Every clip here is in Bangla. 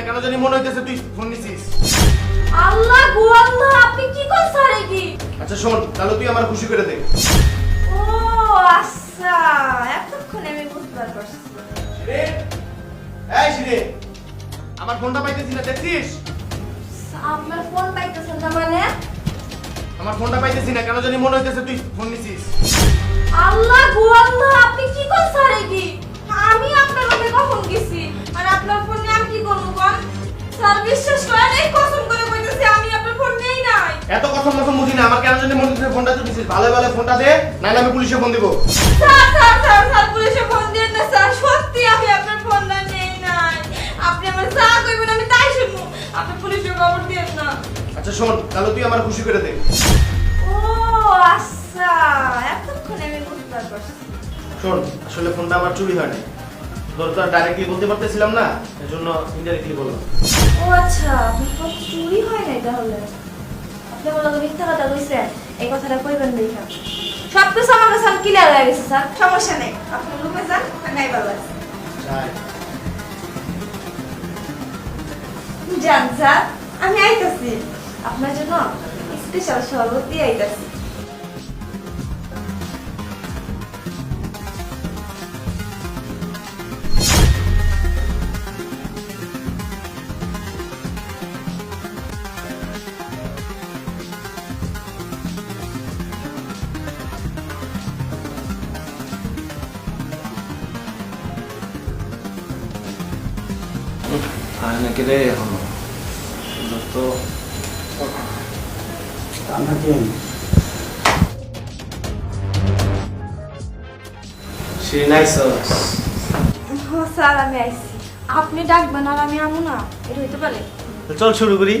না কেন জানি মনে হইতেছে তুই ফোন নিছিস। আল্লাহ গো আল্লাহ আপনি কি করছেন কি আচ্ছা শোন তাহলে তুই আমার খুশি করে দে। ও আচ্ছা এতক্ষণ আমি বুঝতে পারছি। শিরিন এই শিরিন আমার ফোনটা পাইতেছি না দেখছিস? আপনার ফোন পাইতেছেন না মানে? আমার ফোনটা পাইতেছি না কেন জানি মনে হইতেছে তুই ফোন নিছিস। আল্লাহ গো আল্লাহ আপনি কি করছেন? ফোনটা তুই দিছিস ভালো ভালো ফোনটা দে নাহলে আমি পুলিশে ফোন দিব। স্যার স্যার স্যার স্যার পুলিশে ফোন দিয়ে না স্যার। সত্যি আমি আপনার ফোনটা নেই নাই। আপনি আমার যা কইবেন আমি তাই শুনব। আপনি পুলিশে খবর দিয়েন না। আচ্ছা শোন তাহলে তুই আমার খুশি করে দে। ও আচ্ছা। এতক্ষণ আমি বুঝতে পারছি শোন আসলে ফোনটা আমার চুরি হয় নাই তোর তো ডাইরেক্টলি বলতে পারতেছিলাম না এজন্য ইনডাইরেক্টলি বললাম। ও আচ্ছা আপনার ফোন চুরি হয় নাই তাহলে? আপনি বলো মিথ্যা কথা কইছেন। এই কথাটা কইবেন দেখা সব কিছু আমার কাছে ক্লিয়ার হয়ে গেছে স্যার। সমস্যা নেই। আপনি রুমে যান আর নাই ভালো আছে যান স্যার। আমি আইতাছি। আপনার জন্য স্পেশাল শরবত দিয়ে আইতাছি। স্যার। আমি আইছি। আপনি ডাকবেন আর আমি আমু না এটা হইতে পারে? চল শুরু করি।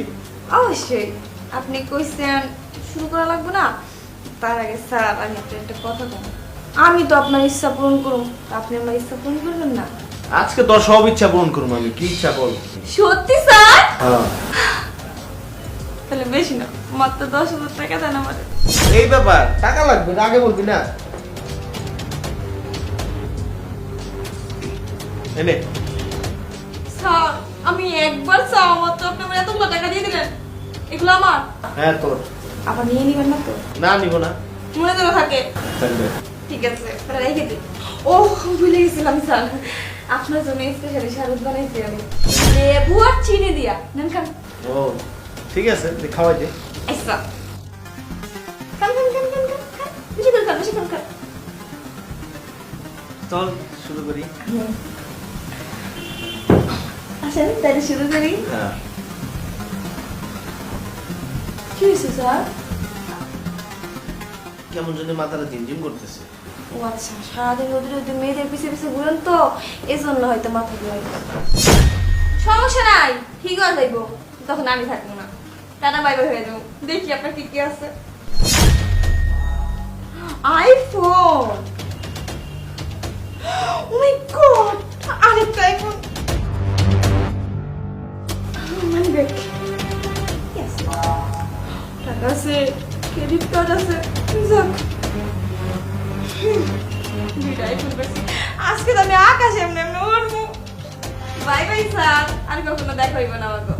অবশ্যই। আপনি কইছেন শুরু করা লাগবে না? তার আগে স্যার আমি আপনার একটা কথা বলব আমি তো আপনার ইচ্ছা পূরণ করুন আপনি আমার ইচ্ছা পূরণ করবেন না? আজকে তোর সব ইচ্ছা পূরণ করব আমি কি ইচ্ছা বল সত্যি স্যার? হ্যাঁ। তাহলে বেশি না মাত্র দশ হাজার টাকা দেন আমাদের। এই ব্যাপার টাকা লাগবে না আগে বলবি না? এনে স্যার আমি একবার চাও মাত্র আপনি আমার এতগুলো টাকা দিয়ে দিলেন। এগুলো আমার? হ্যাঁ তোর। আবার নিয়ে নিবেন না তো? না নিব না। মনে যেন থাকে। ঠিক আছে তাহলে রেখে দিন ও ভুলে গেছিলাম স্যার। আপনার জন্য স্পেশালি শারুদ বানাইছি আমি লেবু আর চিনি দিয়া নেন খান। ও ঠিক আছে আচ্ছা। খান খান খান খান খান খান। বেশি করে খান বেশি করে খান। চল শুরু করি। আসেন তাহলে শুরু করি। হ্যাঁ। কি হয়েছে স্যার? কেমন জন্য মাথাটা ঝিমঝিম করতেছে। ও আচ্ছা সারাদিন রোদে রোদে মেয়েদের পিছে পিছে ঘুরেন তো এই জন্য হয়তো মাথা ঘুরাই সমস্যা নাই ঠিক যাইব তখন আমি থাকব না। টাটা বাই হয়ে যাব। দেখি আপনার কি কি আছে। আইফোন গড আরেকটা আইফোন টাকা আছে ক্রেডিট কার্ড আছে দুইটা আইফোন পেয়েছি আজকে তো আমি আকাশ এমনি এমনি উঠবো বাই বাই, স্যার। আর কখনো দেখা হইব না আমাকে।